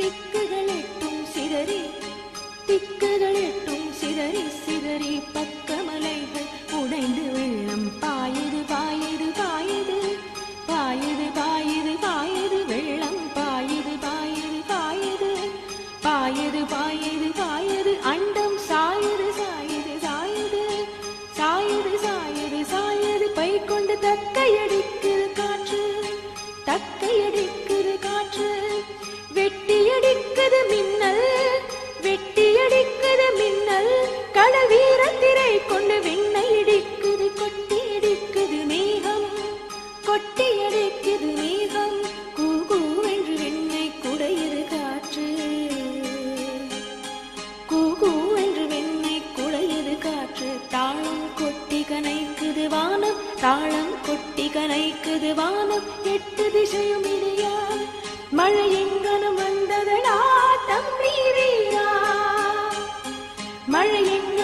திக்குகளிட்டும் சிதறி திக்குகளிட்டும் சிதறி சிதறி பக்கமலைகள் உடைந்து வெள்ளம் பாயுது பாயுது பாயுது. பாயுது பாயுது பாயுது வெள்ளம் பாயுது பாயுது பாயுது. பாயுது பாயுது பாயுது அண்டம் சாயுது சாயுது சாயுது. சாயுது சாயுது சாயுது பை கொண்டு தக்கையடிக்குது கிடைக்குது மேகம். கூ என்று வெண்ணை குடையுது காற்று. கூ என்று வெண்ணை குடையுது காற்று. தாளம் கொட்டி கனைக்குது வானம். மழை எங்க